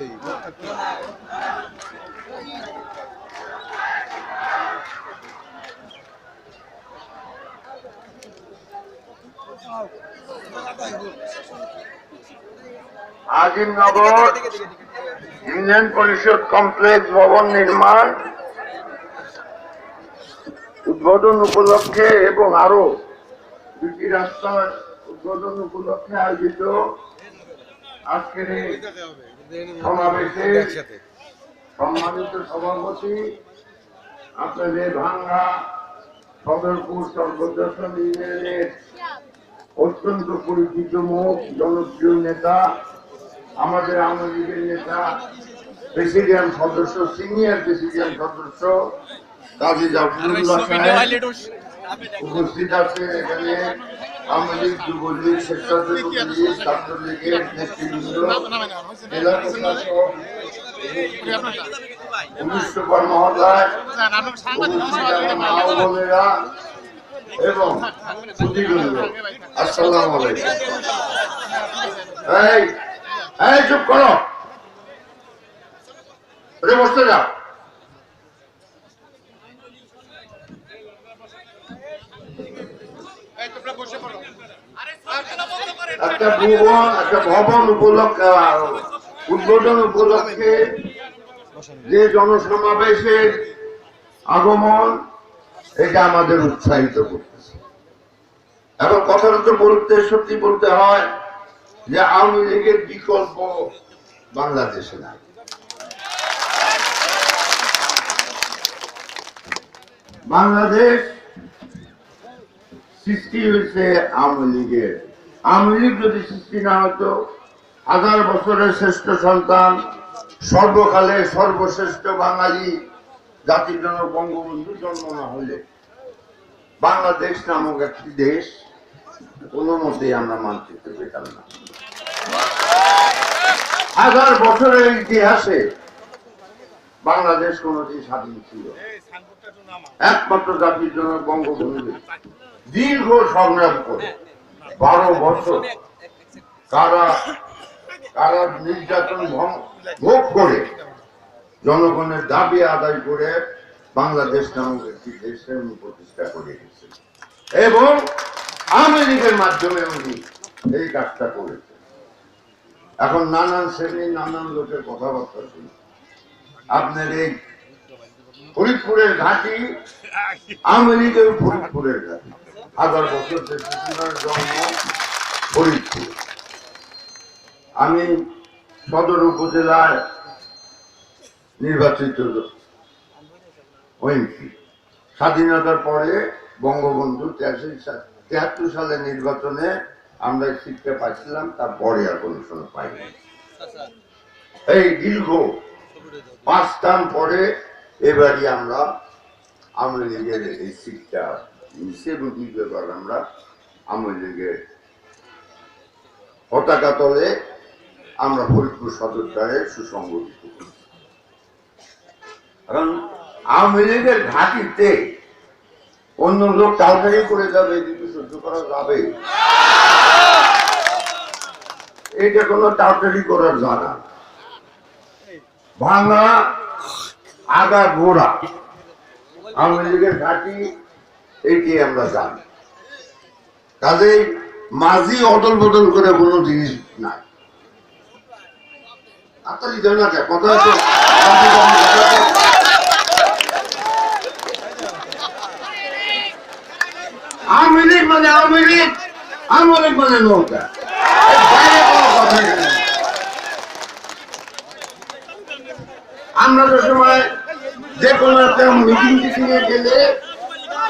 আছেই আজিমনগর ইউনিয়ন পরিষদ কমপ্লেক্স ভবন নির্মাণ উদ্বোধন উপলক্ষে এবং আরও দুটি রাস্তার উদ্বোধন উপলক্ষে আয়োজিত আজকের সম্মানিত সভাপতি আপনাদের ভাঙ্গা সদরপুর সর্বদর্শন ইউনিয়নের অত্যন্ত পরিচিত মুখ জনপ্রিয় নেতা আমাদের আওয়ামী লীগের নেতা প্রেসিডেন্ট সদস্য সিনিয়র প্রেসিডেন্ট সদস্য কাজী জাফরুল্লাহ সাহেব উপস্থিত আছে এখানে আওয়ামী লীগ, যুবলীগ, স্বেচ্ছাসেবক লীগ, ছাত্রলীগের নেতৃবৃন্দ, জেলা প্রশাসক এবং আসসালাম চুপ করো। বসতে যাও। একটা ভুবন, একটা ভবন উপলক্ষে, উদ্বোধন উপলক্ষে যে জনসমাবেশের আগমন, এটা আমাদের উৎসাহিত করতেছে। এখন কথাটা তো বলতে, সত্যি বলতে হয় যে আওয়ামী লীগের বিকল্প বাংলাদেশে নাই। বাংলাদেশ সৃষ্টি হয়েছে আওয়ামী লীগের আওয়ামী যদি সৃষ্টি না হতো, হাজার বছরের শ্রেষ্ঠ সন্তান, সর্বকালে সর্বশ্রেষ্ঠ বাঙালি জাতির জন্য বঙ্গবন্ধু জন্ম না হলে, বাংলাদেশ নামক একটি দেশ কোনো মতেই আমরা মানচিত্র পেতাম না। হাজার বছরের ইতিহাসে বাংলাদেশ কোনদিন স্বাধীন ছিল একমাত্র জাতির জন্য বঙ্গবন্ধু দীর্ঘ সংগ্রাম করে। বারো বছর কারা কারা নির্যাতন ভোগ করে জনগণের দাবি আদায় করে বাংলাদেশ নামক একটি দেশের উনি প্রতিষ্ঠা করে গেছেন এবং আওয়ামী লীগের মাধ্যমে উনি এই কাজটা করেছেন। এখন নানান শ্রেণির নানান লোকের কথাবার্তা শুনি। আপনার এই ফরিদপুরের ঘাঁটি আওয়ামী লীগের ফরিদপুরের ঘাঁটি। হাজার বছর শিশুদের জন্ম ফরিদপুর আমি সদর উপজেলায় নির্বাচিত ওএমপি স্বাধীনতার পরে বঙ্গবন্ধু তেহাত্তর সালের নির্বাচনে আমরা সিটটা পাইছিলাম, তারপরে আর কোনো সময় পাইনি। এই দীর্ঘ পাঁচ টান পরে এবারই আমরা আওয়ামী লীগের এই সিটটা সেভেন এবার আমরা পতাকা তলে আমরা ফরিদপুর সদর দ্বারে সুসংগঠিত করি কারণ আওয়ামী লীগের ঘাটিতে অন্য লোক টালটারি করে যাবে, এদিকে সহ্য করা যাবে। এটা কোনো টালটারি করার জানা ভাঙা, আগা, গোড়া আওয়ামী লীগের ঘাটি এইটি আমরা জানি? কাজেই মাঝি অদল বদল করে কোনো জিনিস নাই। আওয়ামী লীগ মানে আওয়ামী লীগ আওয়ামী লীগ মানে নৌকা। আমরা যে সময় যে কোনো একটা মিটিং টিটিং এ গেলে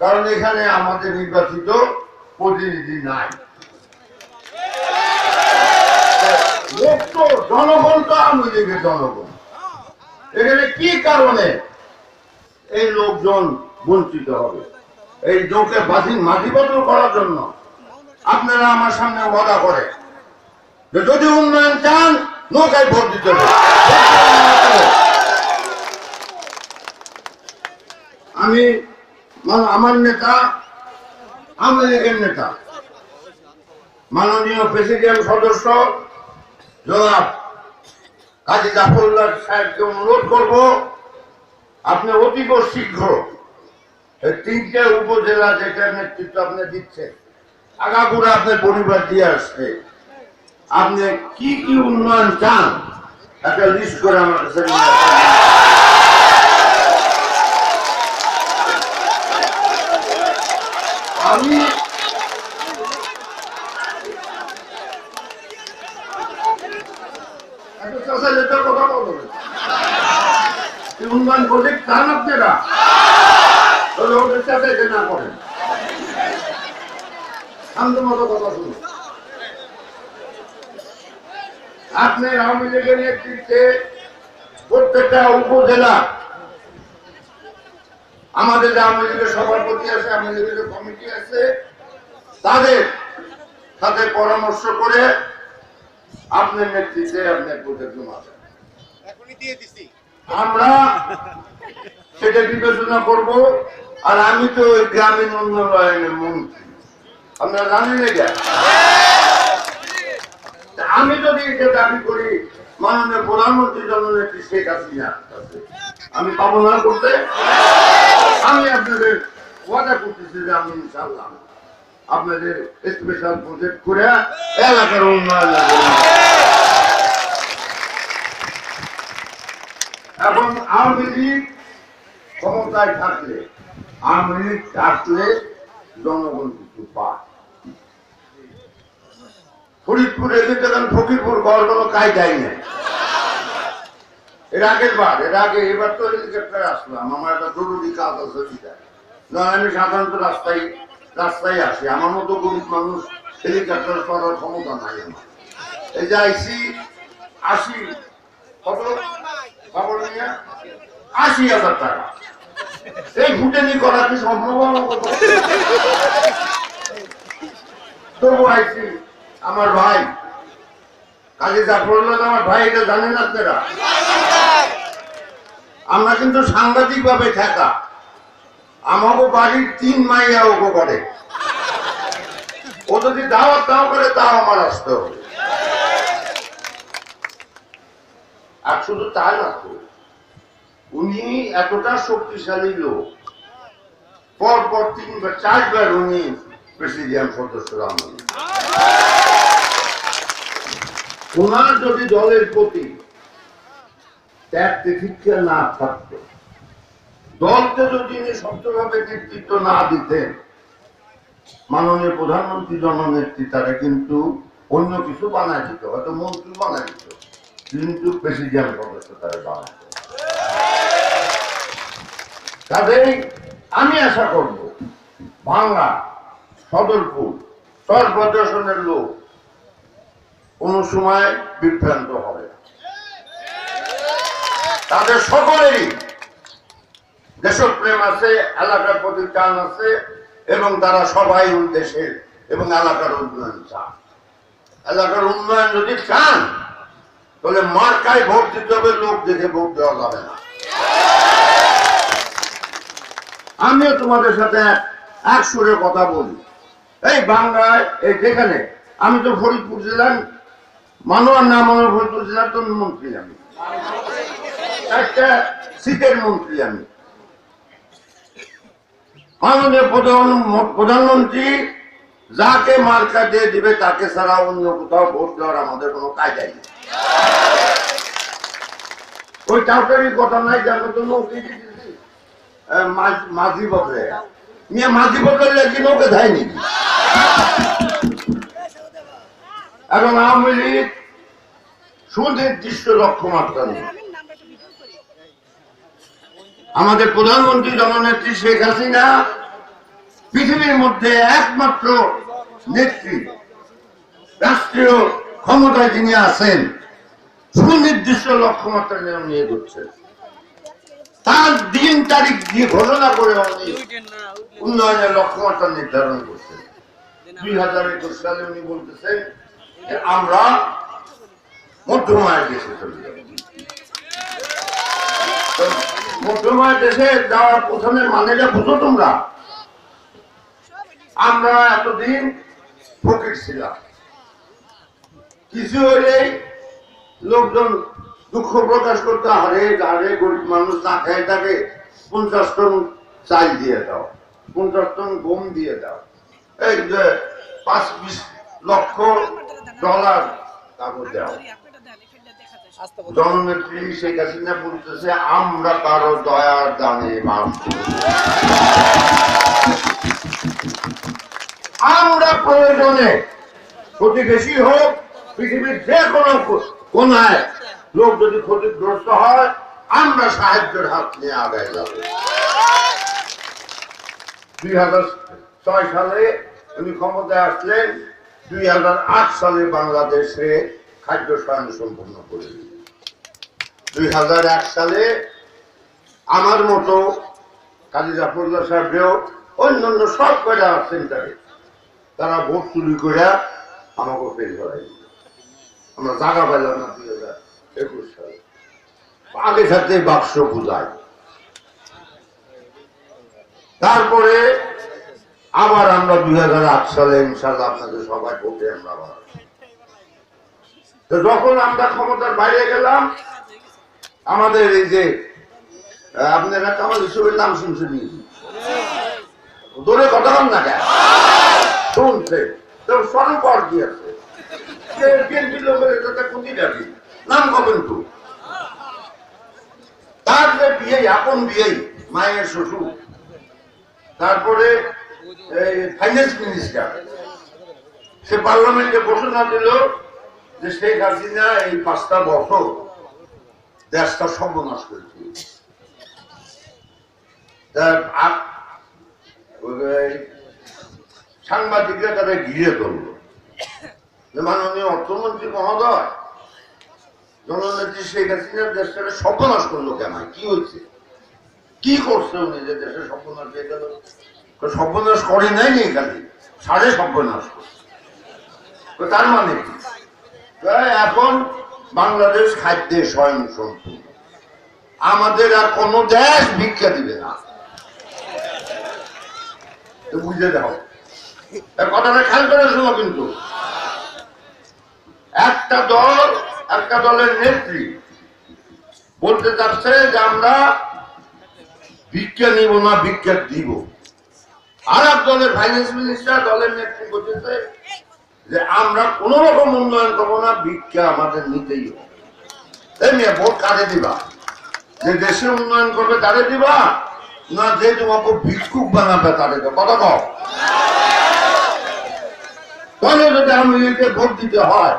কারণ এখানে আমাদের নির্বাচিত প্রতিনিধি নাই। জনগণ তো আওয়ামী লীগের জনগণ। এখানে কি কারণে এই লোকজন বঞ্চিত হবে? এই লোকে বাজি মাঝি বদল করার জন্য। আপনারা আমার সামনে ওয়াদা করে যে যদি উন্নয়ন চান, নৌকায় ভোট দিতে আমি মানে আমার নেতা লীগের নেতা। মাননীয় প্রেসিডেন্ট সদস্য, জনাব কাজী জাফরুল্লাহ সাহেবকে অনুরোধ করব, আপনি অতীব শীঘ্র তিনটে উপজেলা যেটার নেতৃত্ব আপনি দিচ্ছেন, আগাগোড়া আপনার পরিবার দিয়ে আসছে। আপনি কি কি উন্নয়ন চান, একটা লিস্ট করে আমার কাছে নিয়ে আসেন। আমি কথা উন্নয়ন প্রজেক্ট চান আপনারা? কথা আপনি আওয়ামী লীগের নেতৃত্বে প্রত্যেকটা উপজেলা আমাদের যে আওয়ামী লীগের সভাপতি আছে আওয়ামী লীগের কমিটি আছে তাদের সাথে পরামর্শ করে আপনার নেতৃত্বে আপনার প্রজেক্ট জমাবেন আমরা সেটা বিবেচনা করব আর আমি তো ওই গ্রামীণ উন্নয়নের মন্ত্রী। আপনারা জানেন এটা? আমি যদি এটা দাবি করি মাননীয় প্রধানমন্ত্রী জননেত্রী শেখ হাসিনা আমি পাবো না করতে? আমি আপনাদের ওয়াদা করতেছি যে আমি ইনশাল্লাহ আপনাদের স্পেশাল প্রজেক্ট করে এলাকার উন্নয়নের জন্য। এখন আওয়ামী লীগ ক্ষমতায় থাকলে, আওয়ামী লীগ থাকলে জনগণ কিছু পায়। ফরিদপুরে দেখেন ফকিরপুর ঘর কোনো কায়দাই নেই। এর আগের বার, এর আগে, এবার তো হেলিকপ্টার আসলাম। আমার একটা জরুরি কাজ আছে সেটা। আমি সাধারণত রাস্তায় রাস্তায় আসি। আমার মতো গরিব মানুষ হেলিকপ্টার করার ক্ষমতা নাই আমার। এই যে আইসি, আশি, কত? খবর নিয়ে? আশি হাজার টাকা। এই ভুটেনি করা কি সম্ভব? তবু আইসি আমার ভাই। কাজী জাফরুল্লাহ আমার ভাই, এটা জানেন আপনারা? আমরা কিন্তু সাংঘাতিক ভাবে থাকা। আমাকে বাড়ির তিন মাইয়া ওকে করে ও যদি দাওয়াত দাও করে, তাও আমার আসতে হবে। আর শুধু তা না তো, উনি এতটা শক্তিশালী লোক। পর পর তিনবার, চারবার উনি প্রেসিডিয়াম সদস্য আমল ওনার যদি দলের প্রতি ত্যাগ তিতিক্ষা না থাকত, দলকে যদি উনি শক্তভাবে নেতৃত্ব না দিতেন, মাননীয় প্রধানমন্ত্রী জননেত্রী তারা কিন্তু অন্য কিছু বানায় দিত, হয়তো মন্ত্রী বানায় দিত, কিন্তু প্রেসিডিয়াম সদস্য তারা বানায়। কাজেই আমি আশা করব, বাংলা, সদরপুর সর্বদর্শনের লোক কোন সময় বিভ্রান্ত হবে। তাদের সকলেরই দেশপ্রেম আছে, এলাকার প্রতি টান আছে, এবং তারা সবাই দেশের এবং এলাকার উন্নয়ন চান এলাকার উন্নয়ন যদি চান, তাহলে মার্কায় ভোট দিতে হবে, লোক দেখে ভোট দেওয়া যাবে না। আমিও তোমাদের সাথে এক- সুরে কথা বলি। এই বাংলায়, এই যেখানে, আমি তো ফরিদপুর জেলার মানো আর না মানো ফরিদপুর জেলার তো মন্ত্রী আমি। একটা সিটের মন্ত্রী আমি। মাননীয় প্রধান- প্রধানমন্ত্রী যাকে মার্কা দিয়ে দিবে তাকে ছাড়া অন্য কোথাও ভোট দেওয়ার আমাদের কোনো কায়দাই নেই। ওই চাউটারির কথা নাই যার আহ, মাঝ- বদলে। নিয়ে মাঝি বদলে কি নৌকে দেয় নাকি এখন আওয়ামী লীগ সুনির্দিষ্ট লক্ষ্যমাত্রা নেই। আমাদের প্রধানমন্ত্রী জননেত্রী শেখ হাসিনা পৃথিবীর মধ্যে একমাত্র নেত্রী রাষ্ট্রীয় ক্ষমতায় যিনি আছেন সুনির্দিষ্ট লক্ষ্যমাত্রা নিয়ে নিয়ে ঘুরছেন তার দিন তারিখ দিয়ে ঘোষণা করে উনি উন্নয়নের লক্ষ্যমাত্রা নির্ধারণ করছেন। দুই হাজার একুশ সালে উনি বলতেছেন আমরা আমরা এতদিন ফকির ছিলাম। কিছু লোকজন দুঃখ প্রকাশ করতে হারে হারে গরিব মানুষ না খেয়ে থাকে, পঞ্চাশ টন চাল দিয়ে দাও, পঞ্চাশ টন গম দিয়ে দাও। এই যে পাঁচ বিশ লক্ষ ডলার তারপর দাও। জননেত্রী শেখ হাসিনা বলতেছে, আমরা কারও দয়ার দানে না। আমরা প্রয়োজনে প্রতিবেশী হোক, পৃথিবীর যে কোনো কোনায় লোক যদি ক্ষতিগ্রস্ত হয়, আমরা সাহায্যের হাত নিয়ে আগায় যাব দুই হাজার ছয় সালে উনি ক্ষমতায় আসলেন, দুই হাজার আট সালে বাংলাদেশে খাদ্য স্বয়ং সম্পূর্ণ করে। দুই হাজার এক সালে আমার মতো কাজী জাফরুল্লাহ সাহেবরেও অন্যান্য সব কয়টা সেন্টারে তারা ভোট চুরি করে আমাকে ফেল করাই। আমরা জায়গা পাইলাম না দুই হাজার একুশ সালে আগে সাথে বাক্স বুঝায় তারপরে আবার আমরা দুই হাজার আট সালে ইনশাল্লাহ আপনাদের সবাই ভোটে আমরা আবার যখন আমরা ক্ষমতার বাইরে গেলাম, আমাদের এই যে আপনারা কামাল হিসেবে নাম শুনছেন? দূরে কথা বল না কেন? শুনছে। তো স্বরূপর কি আছে? বিএনপি লোকের এটাতে ক্ষতি ডাকি নাম কবেন তো। তার যে বিয়ে, আপন বিয়ে, মায়ের শ্বশুর। তারপরে ফাইন্যান্স মিনিস্টার সে পার্লামেন্টে ঘোষণা দিল যে শেখ হাসিনা এই পাঁচটা বছর দেশটা সর্বনাশ ওই সাংবাদিকরা তারা ঘিরে ধরলো। মাননীয় অর্থমন্ত্রী মহোদয়, জননেত্রী শেখ হাসিনার দেশটাকে সর্বনাশ করল কেন? কি হয়েছে? কি করছে উনি যে দেশে সর্বনাশ হয়ে গেল? সর্বনাশ করে নাই নি খালি সাড়ে সর্বনাশ করছে। তার মানে কি? এখন বাংলাদেশ খাদ্যে স্বয়ং সম্পূর্ণ আমাদের আর কোনো দেশ ভিক্ষা দিবে না। বুঝে দেখো কথাটা খেয়াল করে শোনো কিন্তু। একটা দল, একটা দলের নেত্রী বলতে চাচ্ছে যে আমরা ভিক্ষা নিব না, ভিক্ষা দিব। আর এক দলের ফাইন্যান্স মিনিস্টার দলের নেত্রী বলতেছে যে আমরা কোন রকম উন্নয়ন করব না ভিক্ষা আমাদের নিতেই হবে এই ভোট দিবা যে দেশে উন্নয়ন করবে তারে দিবা না যে তোমাকে ভিক্ষুক বানাবে তারে কও তাহলে যদি আমি ভোট দিতে হয়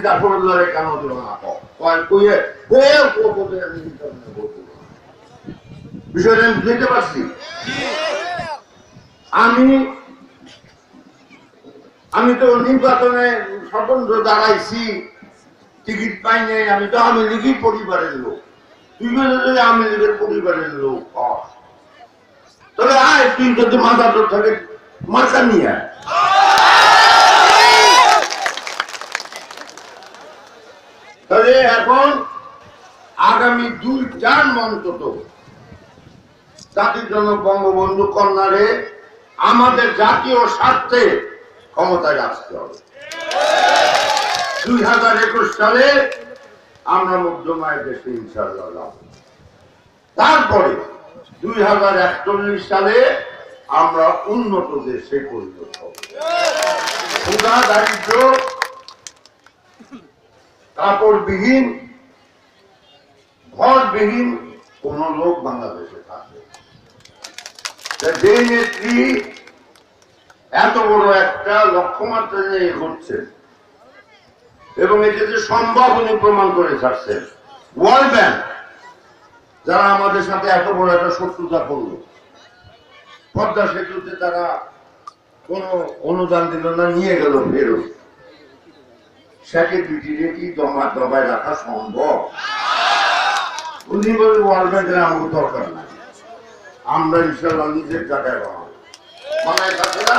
জাফরুল্লাহরে কেন দিল না? কয় আমি। বিষয়টা আমি বুঝতে পারছি আমি আমি তো নির্বাচনে স্বতন্ত্র দাঁড়াইছি, টিকিট পাই নাই, আমি তো আমি লীগের পরিবারের লোক। তুই বলে যদি লীগের পরিবারের লোক তবে আয়, তুই যদি মাথা তোর থাকে মাথা নিয়ে আয়। তবে এখন আগামী দুই চার অন্তত জাতির জনক বঙ্গবন্ধু কন্যারে আমাদের জাতীয় স্বার্থে ক্ষমতায় আসতে হবে। দুই হাজার একুশ সালে আমরা মধ্যমায় দেশে ইনশাল্লাহ। তারপরে দুই হাজার একচল্লিশ সালে আমরা উন্নত দেশে পরিণত হব। ক্ষুধা দারিদ্র, কাপড়বিহীন, ঘরবিহীন কোন লোক বাংলাদেশে থাকবে যে নেত্রী এত বড় একটা লক্ষ্যমাত্রা নিয়ে এগোচ্ছে এবং এটি যে সম্ভব উনি প্রমাণ করে ছাড়ছেন। ওয়ার্ল্ড ব্যাংক, যারা আমাদের সাথে এত বড় একটা শত্রুতা করল, পদ্মা সেতুতে তারা কোনো অনুদান দিল না, নিয়ে গেল ফেরত। সেকে দুটিরে কি জমা দবায় রাখা সম্ভব? উনি বলে, ওয়ার্ল্ড ব্যাংকের আমাকে দরকার নাই। আমরা ইনশাল্লাহ নিজের টাকায় বানাবো। মানায় থাকছে না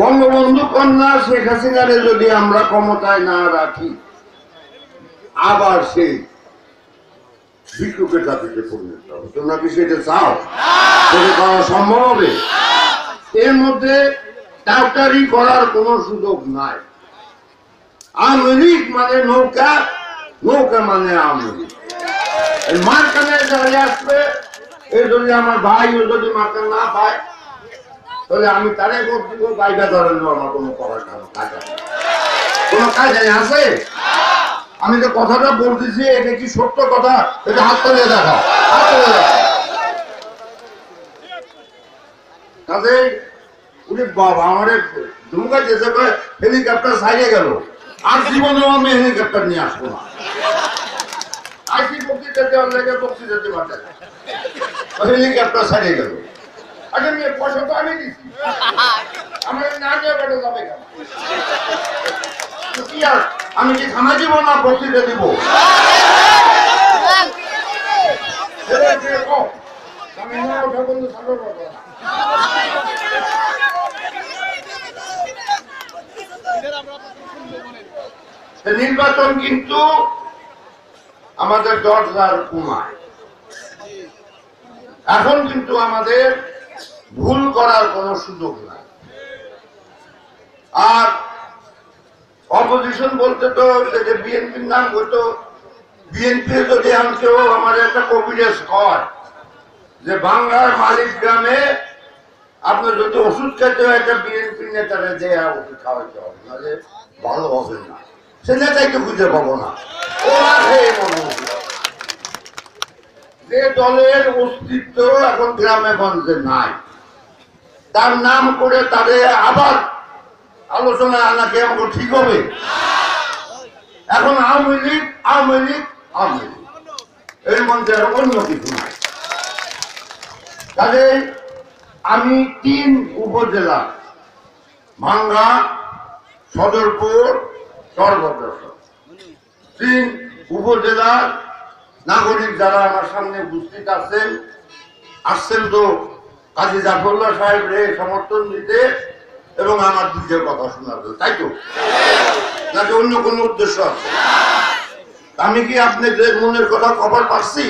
বঙ্গবন্ধু কন্যা শেখ হাসিনারে যদি আমরা ক্ষমতায় না রাখি, আবার সেই ভিক্ষুকের জাতিতে পরিণত হবে। তোমরা কি সেটা চাও? সেটা করা সম্ভব হবে? এর মধ্যে ডাক্তারি করার কোন সুযোগ নাই। আওয়ামী লীগ মানে নৌকা নৌকা মানে আওয়ামী লীগ। মাঝখানে দাঁড়িয়ে আসবে এই যদি আমার ভাই, ও যদি মাথা না পায়, তাহলে আমি তারে দিব বাইবা ধরানো আমার কোনো করার কাজ কোনো কাজ আছে? আমি যে কথাটা বলতেছি, এটা কি সত্য কথা? এটা হাত তুলে দেখো কাজে উনি বাবা আমার দুমকা যেতে করে হেলিকপ্টার সাইডে গেল। আর জীবনেও আমি হেলিকপ্টার নিয়ে আসব না। আইসি বক্তৃতা দেওয়ার লেগে বক্তৃতা দিতে পারতেন হেলিকপ্টার সাইডে গেল। আগে মেয়ে, পয়সা তো আমি দিচ্ছি। আমার না নিয়ে বেটা যাবে কি আমি কি খানা দিব না বক্তৃতা দিব? নির্বাচন কিন্তু আমাদের দরজার কুমায় এখন কিন্তু আমাদের ভুল করার কোনো সুযোগ নাই। আর অপোজিশন বলতে তো যে বিএনপির নাম হতো বিএনপি যদি আমি আমার একটা কবিরেজ হয় যে বাংলার মালিক গ্রামে আপনার যদি ওষুধ খেতে হয়, একটা বিএনপি নেতারা যে ওষুধ খাওয়াইতে হবে, নাহলে ভালো হবে না। সে নেতাইকে খুঁজে পাবো না। ও আছে মনে হচ্ছে। যে দলের অস্তিত্ব এখন গ্রামে গঞ্জে নাই। তার নাম করে তাদের আবার আলোচনায় আনা কি আমাকে ঠিক হবে। এখন আওয়ামী লীগ আওয়ামী লীগ আওয়ামী লীগ। এর মধ্যে অন্য কিছু নাই। কাজে আমি তিন উপজেলা, ভাঙ্গা, সদরপুর সর্বদর্শন তিন উপজেলার নাগরিক যারা আমার সামনে উপস্থিত আছেন, আসছেন তো কাজী জাফরুল্লাহ সাহেব রে সমর্থন দিতে এবং আমার দুধের কথা শোনার তাই তো? নাকি অন্য কোনো উদ্দেশ্য আছে? আমি কি আপনাদের মনের কথা কবার পারছি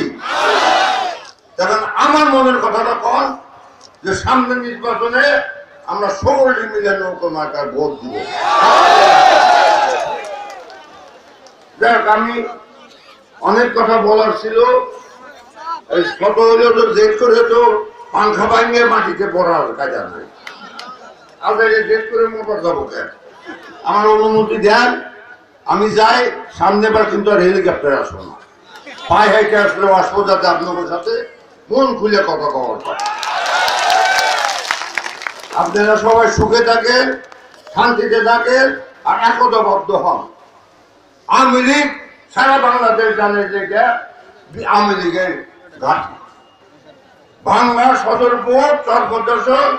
তখন আমার মনের কথাটা কন যে সামনে নির্বাচনে আমরা সকলে মিলে নৌকা মার্কার ভোট দিব। দেখ আমি অনেক কথা বলার ছিল। ছোট তো জেদ করে তো পাংখা ভাঙিয়ে মাটিতে পড়ার কাজা নাই এই জেদ করে মোটর যাব কেন আমার অনুমতি দেন, আমি যাই সামনে বার কিন্তু আর হেলিকপ্টার আসব না। পায়ে হেঁটে আসলেও আসব যাতে আপনাদের সাথে মন খুলে কথা কওয়ার পায় আপনারা সবাই সুখে থাকেন, শান্তিতে থাকেন, আর একতাবদ্ধ হন। আওয়ামী লীগ সারা বাংলাদেশ জানে যে এটা আওয়ামী লীগের ঘাঁটি। বাংলা সদরপুর চরপদর্শন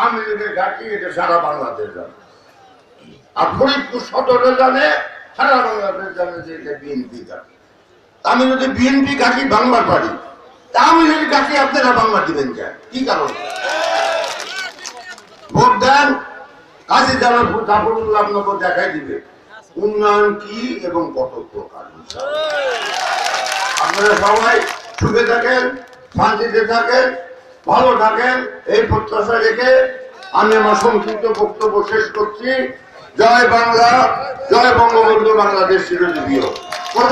আওয়ামী লীগের ঘাঁটি, এটা সারা বাংলাদেশ জানে। আর ফরিদপুর সদরে জানে, সারা বাংলাদেশ জানে যে এটা বিএনপি ঘাঁটি। আমি যদি বিএনপি ঘাঁটি বাংলার পারি, তা আওয়ামী লীগের ঘাঁটি আপনারা বাংলা দিবেন কেন? কি কারণ? ভোট দেন, কাজে যারা জাফরুল্লাহ আপনাকে দেখাই দিবে। উন্নয়ন কি এবং কত প্রকার আপনারা সবাই সুখে থাকেন, শান্তিতে থাকেন, ভালো থাকেন, এই প্রত্যাশা রেখে আমি আমার সংক্ষিপ্ত বক্তব্য শেষ করছি জয় বাংলা, জয় বঙ্গবন্ধু বাংলাদেশ চিরজীবী হোক।